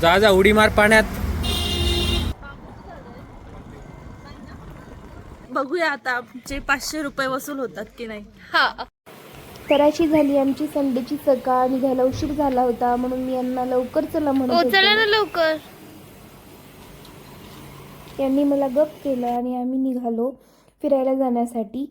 जा जा उडी मार पाण्यात. बघूया आता आमचे पाचशे रुपये वसूल होतात की नाही. हा. तर अशी झाली आमची संडेची सकाळ निघायला उशीर झाला होता म्हणून मी यांना लवकर चला म्हणत ओ चला. ना लवकर. यांनी मला गप केलं आणि आम्ही निघालो फिरायला जाण्यासाठी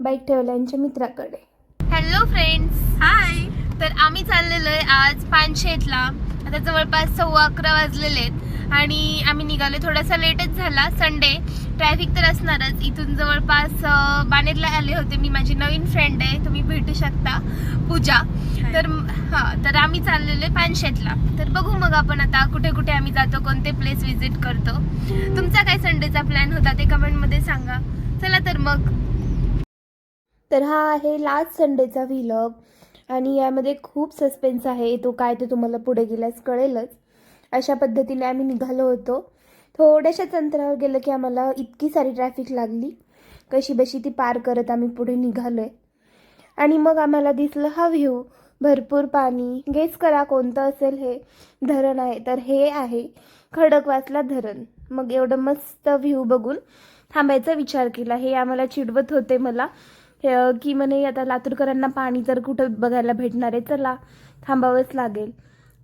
बाईक ठेवला यांच्या मित्राकडे. हॅलो फ्रेंड्स हाय तर आम्ही चाललेलो आहे आज पानशेतला. आता जवळपास सव्वा अकरा वाजलेले आहेत आणि आम्ही निघालो थोडासा लेटच झाला. संडे ट्रॅफिक तर असणारच. इथून जवळपास अं, बाणेरला आले होते मी. माझी नवीन फ्रेंड आहे. तुम्ही भेटू शकता. पूजा. तर हां तर आम्ही चाललेलो आहे पानशेतला. तर बघू मग आपण आता कुठे कुठे आम्ही जातो कोणते प्लेस विजिट करतो. तुमचा काय संडेचा प्लॅन होता ते कमेंटमध्ये सांगा. चला तर मग. तर हा आहे लास्ट संडेचा व्हिलॉग आणि यामध्ये खूप सस्पेन्स आहे. तो काय ते तुम्हाला पुढे गेल्यास कळेलच. अशा पद्धतीने आम्ही निघालो होतो. थोड्याशाच अंतरावर गेलं की आम्हाला इतकी सारी ट्रॅफिक लागली. कशी बशी ती पार करत आम्ही पुढे निघालो आहे आणि मग आम्हाला दिसलं हा व्ह्यू भरपूर पाणी गेस करा कोणतं असेल हे. धरण आहे तर हे आहे खडकवासला धरण. मग एवढं मस्त व्ह्यू बघून थांबायचा विचार केला. हे आम्हाला चिडवत होते मला. की म्हणे आता लातूरकरांना पाणी जर कुठं बघायला भेटणार आहे चला थांबावंच लागेल.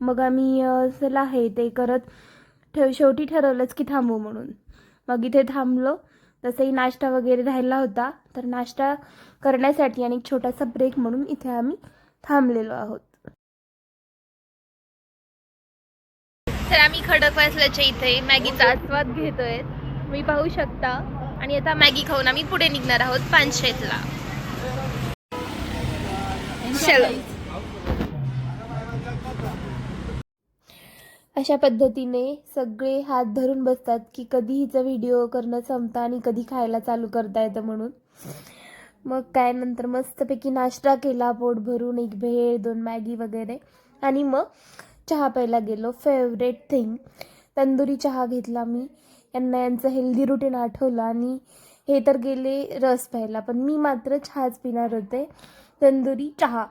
मग आम्ही चला हे ते करत ठेव शेवटी ठरवलंच की थांबू म्हणून. मग इथे थांबलो. तसंही नाश्ता वगैरे राहिला होता. तर नाश्ता करण्यासाठी आणि एक छोटासा ब्रेक म्हणून इथे आम्ही थांबलेलो आहोत. तर आम्ही खडकवासल्याच्या इथे मॅगीचा आस्वाद घेतोय. मी पाहू शकता. आणि आता मॅगी खाऊन आम्ही पुढे निघणार आहोत पानशेतला. चलो अशा पद्धतीने सगळे हात धरून बसतात की कधी हिचं व्हिडिओ करणं संपतं आणि कधी खायला चालू करता येतं म्हणून. मग काय नंतर मस्तपैकी नाश्ता केला पोट भरून एक भेळ दोन मॅगी वगैरे. आणि मग चहा प्यायला गेलो. फेवरेट थिंग तंदुरी चहा घेतला मी. यांना यांचं हेल्दी रुटीन आठवलं आणि हे तर गेले रस प्यायला. पण मी मात्र चहाच पिणार होते. तंदुरी चहा.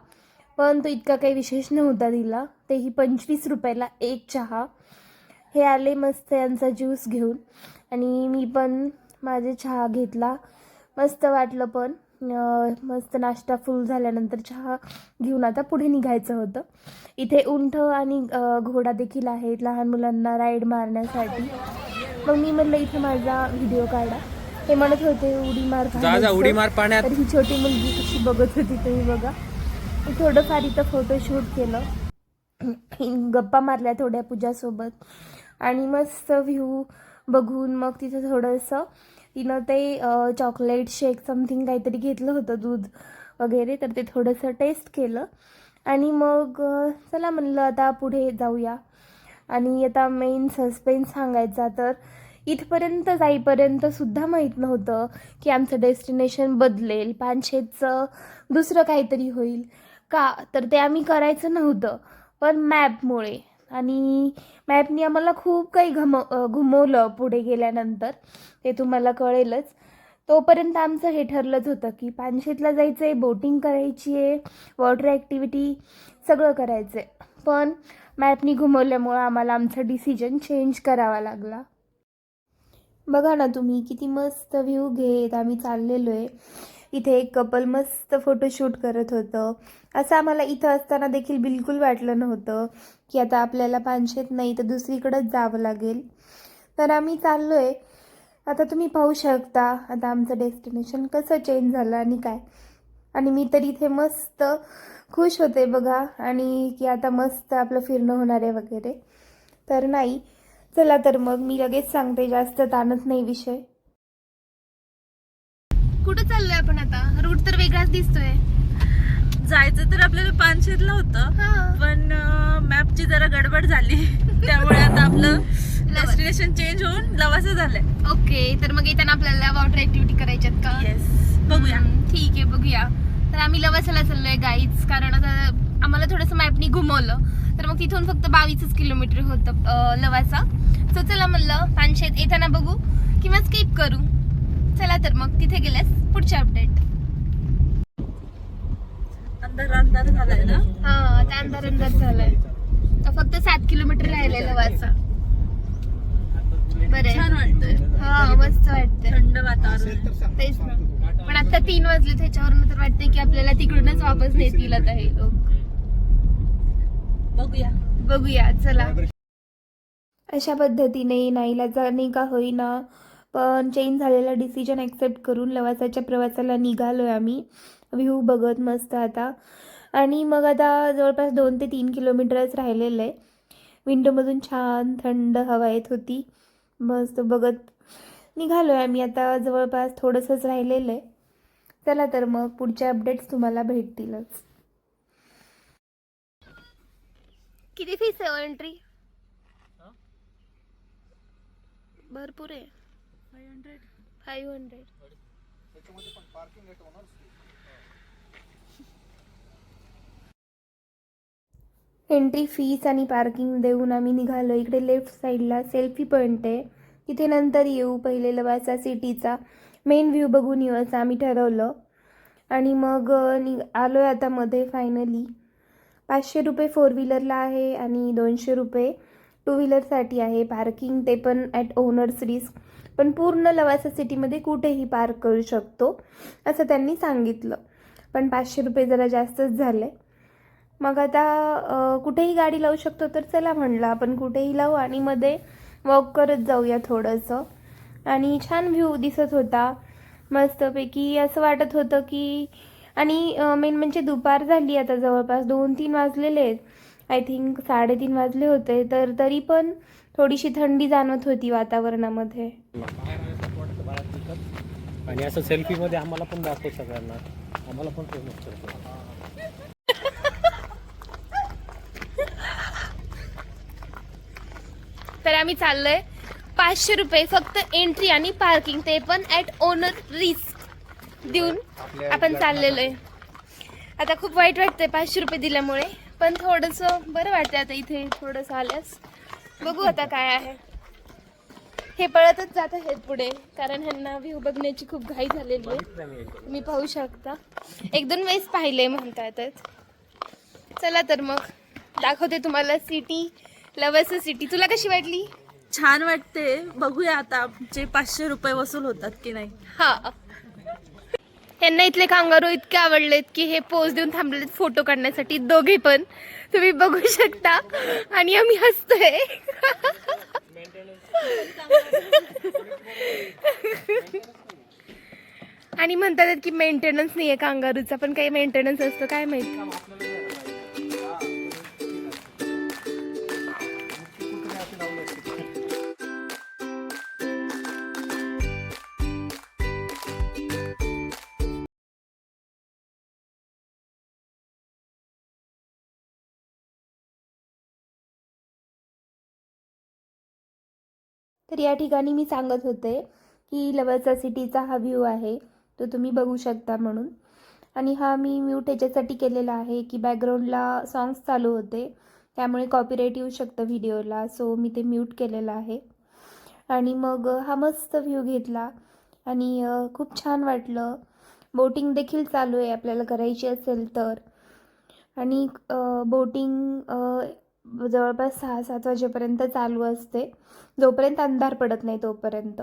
पण तो इतका काही विशेष नव्हता दिला तेही पंचवीस रुपयाला एक चहा. हे आले मस्त यांचा ज्यूस घेऊन. आणि मी पण माझे चहा घेतला. मस्त वाटलं पण. मस्त नाश्ता फुल झाल्यानंतर चहा घेऊन आता पुढे निघायचं होतं. इथे उंट आणि घोडा देखील आहेत लहान मुलांना राईड मारण्यासाठी. मग मी म्हणलं इथे माझा व्हिडिओ काढा. हे म्हणत होते उडी मार जा जा. उडी मार पाण्यात. तर ही छोटी मुलगी कशी बघत होती तुम्ही बघा. मी थोडंफार इथं फोटोशूट केलं. गप्पा मारल्या थोड्या पूजासोबत. आणि मस्त व्ह्यू बघून मग तिथं थोडंसं तिनं ते चॉकलेट शेक समथिंग काहीतरी घेतलं होतं दूध वगैरे. तर ते थोडंसं टेस्ट केलं. आणि मग चला म्हणलं आता पुढे जाऊया. आणि आता मेन सस्पेन्स सांगायचा तर इथपर्यंत जाईपर्यंत सुद्धा माहीत नव्हतं की आमचं डेस्टिनेशन बदलेल पानशेतचं दुसरं काहीतरी होईल. का? तर ते आम्ही करायचं नव्हतं. पण मॅपमुळे. आणि मॅपनी आम्हाला खूप काही घम घुमवलं पुढे गेल्यानंतर. ते तुम्हाला कळेलच. तोपर्यंत आमचं हे ठरलंच होतं की पानशेतला जायचं आहे बोटिंग करायची आहे वॉटर ॲक्टिव्हिटी सगळं करायचं आहे पण मॅपनी घुमवल्यामुळं आम्हाला आमचा डिसिजन चेंज करावा लागला. बघा ना तुम्ही किती मस्त व्ह्यू घेत आम्ही चाललेलो आहे इथे एक कपल मस्त फोटोशूट करत होतं. असं आम्हाला इथं असताना देखील बिलकुल वाटलं नव्हतं की आता आपल्याला पानशेत नाही तर दुसरीकडंच जावं लागेल. तर आम्ही चाललो आहे आता तुम्ही पाहू शकता आता आमचं डेस्टिनेशन कसं चेंज झालं आणि काय. आणि मी तर इथे मस्त खुश होते बघा. आणि की आता मस्त आपलं फिरणं होणार आहे वगैरे. तर नाही चला तर मग मी लगेच सांगते जास्त ताणत नाही विषय. कुठं चाललोय आपण आता? रूट तर वेगळाच दिसतोय. जायचं तर आपल्याला पानशेतला होतं हा. पण मॅपची जरा गडबड झाली. त्यामुळे आता आपलं डेस्टिनेशन चेंज होऊन लवासा झालंय. ओके तर मग येताना आपल्याला वॉटर ऍक्टिव्हिटी करायच्यात का? येस बघूया. ठीक आहे बघूया. तर आम्ही लवासाला चाललोय गाईज कारण आता आम्हाला थोडंसं मॅपनी घुमवलं. तर मग तिथून फक्त बावीसच किलोमीटर होतं लवासा. सो चला म्हणलं पानशेत येताना बघू किंवा स्किप करू. चला तर मग तिथे गेल्यास पुढचे अपडेट अंधार अंधार झालाय ना? हा आता अंधार अंधार झालाय. फक्त सात किलोमीटर राहिलंय लवासा. बरं छान वाटतंय. हा मस्त वाटतंय. थंड वातावरण. तेच ना. पण आता तीन वाजले त्याच्यावरून तर वाटतंय की आपल्याला तिकडूनच वापस नेतील आता हे. लोक बघूया. बघूया चला. अशा पद्धतीने नाईलाजाने का होईना. पण चेंज झालेला डिसिजन ॲक्सेप्ट करून लवासाच्या प्रवासाला निघालो आहे आम्ही. व्ह्यू बघत मस्त आता. आणि मग आता जवळपास दोन ते तीन किलोमीटरच राहिलेलं आहे. विंडोमधून छान थंड हवा येत होती. मस्त बघत निघालो आहे आम्ही आता. जवळपास थोडंसंच राहिलेलं आहे. चला तर मग पुढचे अपडेट्स तुम्हाला भेटतीलच. किती फीस आहे एंट्री भरपूर आहे. फाईव्ह हंड्रेड एंट्री फीस आणि पार्किंग देऊन आम्ही निघालो. इकडे लेफ्ट साईडला सेल्फी पॉईंट आहे. तिथे नंतर येऊ पहिले लवासा सिटीचा मेन व्ह्यू बघून येऊ असं आम्ही ठरवलं. आणि मग नि आलो आहे आता मध्ये फायनली पाचशे रुपये फोर व्हीलरला आहे आणि दोनशे रुपये टू व्हीलरसाठी आहे. पार्किंग ते पण ॲट ओनर्स रिस्क पण पूर्ण लवासा सिटीमध्ये कुठेही पार्क करू शकतो असं त्यांनी सांगितलं. पण पाचशे रुपये जरा जास्तच झाले. मग आता कुठेही गाडी लावू शकतो तर चला म्हणलं आपण कुठेही लावू आणि मध्ये वॉक करत जाऊया थोडंसं. आणि छान व्ह्यू दिसत होता. मस्तपैकी असं वाटत होतं की आणि मेन म्हणजे दुपार झाली आता जवळपास दोन तीन वाजलेले आहेत. आय थिंक साडेतीन वाजले होते तर तरी पण थोडीशी थंडी जाणवत होती वातावरणामध्ये. आणि असं सेल्फी मध्ये आम्हाला पण दाखव सगळ्यांना. आम्हाला पण फेमस करतो तर आम्ही चाललोय पाचशे रुपये फक्त एंट्री आणि पार्किंग ते पण ॲट ओनर रिस्क देऊन आपण चाललेलो आहे. आता खूप वाईट वाटतंय पाचशे रुपये दिल्यामुळे पण थोडंसं बरं वाटतंय आता इथे थोडंसं आल्यास. बघू आता काय आहे. हे पळतच जात आहेत पुढे कारण ह्यांना व्ह्यू बघण्याची खूप घाई झालेली आहे. तुम्ही पाहू शकता. एक दोन वेळेस पाहिले म्हणता येतात चला तर मग दाखवते तुम्हाला सिटी लवस सिटी तुला कशी वाटली? छान वाटते. बघूया आता आमचे पाचशे रुपये वसूल होतात की नाही. हा. यांना इथले कांगारू इतके आवडलेत की हे पोज देऊन थांबलेत फोटो काढण्यासाठी दोघे पण. तुम्ही बघू शकता. आणि आम्ही हसतोय. आणि म्हणतात की मेंटेनन्स नाहीये कांगारूचा पण काही मेंटेनन्स असतो काय माहिती? तर या ठिकाणी मी सांगत होते की लवचा सिटीचा हा व्ह्यू आहे तो तुम्ही बघू शकता म्हणून. आणि हा मी म्यूट ह्याच्यासाठी केलेला आहे की बॅकग्राऊंडला सॉंग्स चालू होते त्यामुळे कॉपीराईट येऊ शकतं व्हिडिओला सो मी ते म्यूट केलेलं आहे. आणि मग हा मस्त व्ह्यू घेतला आणि खूप छान वाटलं. बोटिंग देखील चालू आहे आपल्याला करायची असेल तर. आणि बोटिंग जवळपास सहा सात वाजेपर्यंत चालू असते. जोपर्यंत अंधार पडत नाही तोपर्यंत.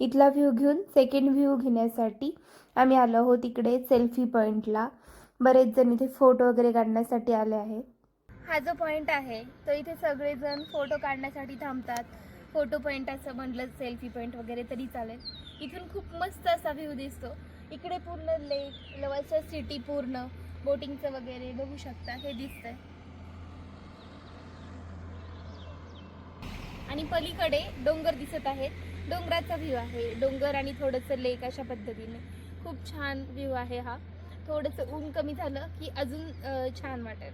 इथला व्ह्यू घेऊन सेकंड व्ह्यू घेण्यासाठी आम्ही आलो आहोत इकडे सेल्फी पॉईंटला बरेच जण इथे फोटो वगैरे काढण्यासाठी आले आहेत. हा जो पॉईंट आहे तो इथे सगळेजण फोटो काढण्यासाठी थांबतात. फोटो पॉईंट असं म्हटलं सेल्फी पॉईंट वगैरे तरी चालेल. इथून खूप मस्त असा व्ह्यू दिसतो. इकडे पूर्ण लेक लवच्या सिटी पूर्ण. बोटिंगचं वगैरे बघू शकता हे दिसतंय. आणि पलीकडे डोंगर दिसत आहेत. डोंगराचा व्ह्यू आहे. डोंगर आणि थोडंसं लेक अशा पद्धतीने. खूप छान व्ह्यू आहे हा. थोडंसं ऊन कमी झालं की अजून छान वाटेल.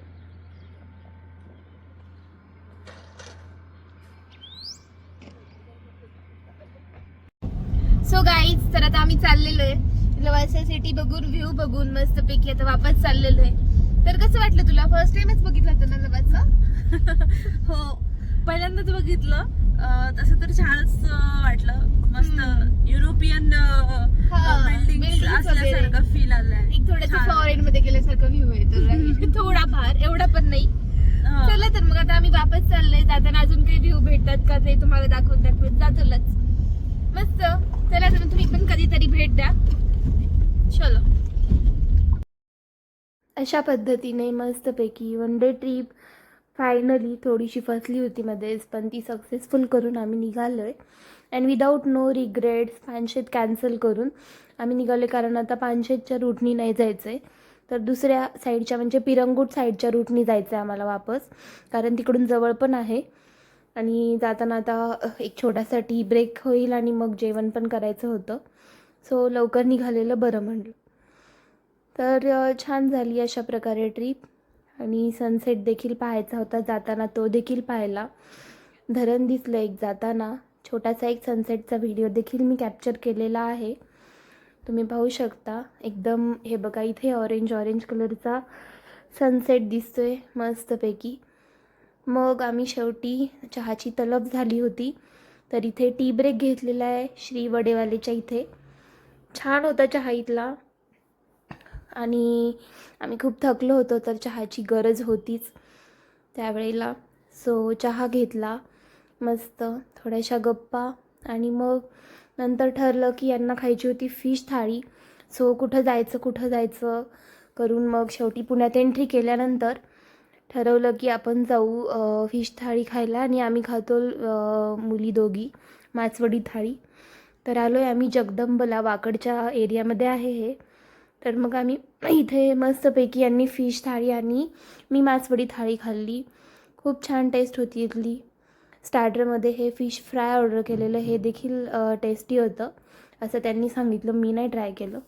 सो गाईज तर आता आम्ही चाललेलो आहे. लवासा सिटी बघून व्ह्यू बघून मस्त पैकी आता वापस चाललेलो आहे. तर कसं वाटलं तुला? फर्स्ट टाइमच बघितलं होतं ना लवासा? हो पहिल्यांदाच बघितलं. तसं तर छानच वाटलं. मस्त युरोपियन बिल्डिंग असल्यासारखं फील आलाय. एक थोडंसं छान. फॉरेन मध्ये गेल्यासारखं व्ह्यू आहे तर थोडा फार एवढा पण नाही. चला तर मग आता आम्ही वापस चाललोय. जाताना अजून काही व्ह्यू भेटतात का ते तुम्हाला दाखवत दाखवत जातोलच मस्त. चला तर तुम्ही पण कधीतरी भेट द्या. चलो. अशा पद्धतीने मस्तपैकी वन डे ट्रिप फायनली थोडीशी फसली होती मध्येच पण ती सक्सेसफुल करून आम्ही निघालो आहे and without no regrets Panshet cancel करून आम्ही निघालो कारण आता पानशेतच्या रूटनी नाही जायचं आहे तर दुसऱ्या साईडच्या म्हणजे पिरंगूट साईडच्या रूटनी जायचं आहे आम्हाला वापस कारण तिकडून जवळ पण आहे. आणि जाताना आता एक छोटासा टी ब्रेक होईल आणि मग जेवण पण करायचं होतं. सो लवकर निघालेलं बरं म्हणलं. तर छान झाली अशा प्रकारे ट्रीप आणि सनसेट देखील पाहायचा होता जाताना तो देखील पाहिला. धरण दिसलं एक जाताना. छोटासा एक सनसेटचा व्हिडिओ देखील मी कॅप्चर केलेला आहे. तुम्ही पाहू शकता. एकदम हे बघा इथे ऑरेंज ऑरेंज कलरचा सनसेट दिसतो आहे मस्तपैकी. मग आम्ही शेवटी चहाची तलब झाली होती. तर इथे टी ब्रेक घेतलेला आहे श्री वडेवालेच्या इथे. छान होता चहा इथला. आणि आम्ही खूप थकलो होतो तर चहाची गरज होतीच त्यावेळेला. सो चहा घेतला मस्त. थोड्याशा गप्पा आणि मग नंतर ठरलं की यांना खायची होती फिश थाळी. सो कुठं जायचं कुठं जायचं करून मग शेवटी पुण्यात एंट्री केल्यानंतर ठरवलं की आपण जाऊ फिश थाळी खायला आणि आम्ही खातो मुली दोघी माचवडी थाळी. तर आलो आहे आम्ही जगदंबला वाकडच्या एरियामध्ये आहे हे. तर मग आम्ही इथे मस्तपैकी यांनी फिश थाळी आणि मी मासवडी थाळी खाल्ली. खूप छान टेस्ट होती इथली. स्टार्टरमध्ये हे फिश फ्राय ऑर्डर केलेलं हे देखील टेस्टी होतं. असं त्यांनी सांगितलं. मी नाही ट्राय केलं.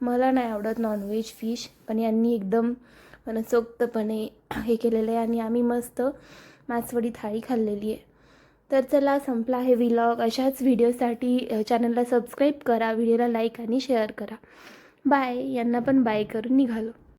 मला नाही आवडत नॉनव्हेज फिश पण यांनी एकदम मनसोक्तपणे हे केलेलं आहे आणि आम्ही मस्त मासवडी थाळी खाल्लेली आहे. तर चला संपला आहे व्लॉग अशाच व्हिडिओसाठी चॅनलला सबस्क्राईब करा व्हिडिओला लाईक आणि शेअर करा. बाय. यांना पण बाय करून निघालो.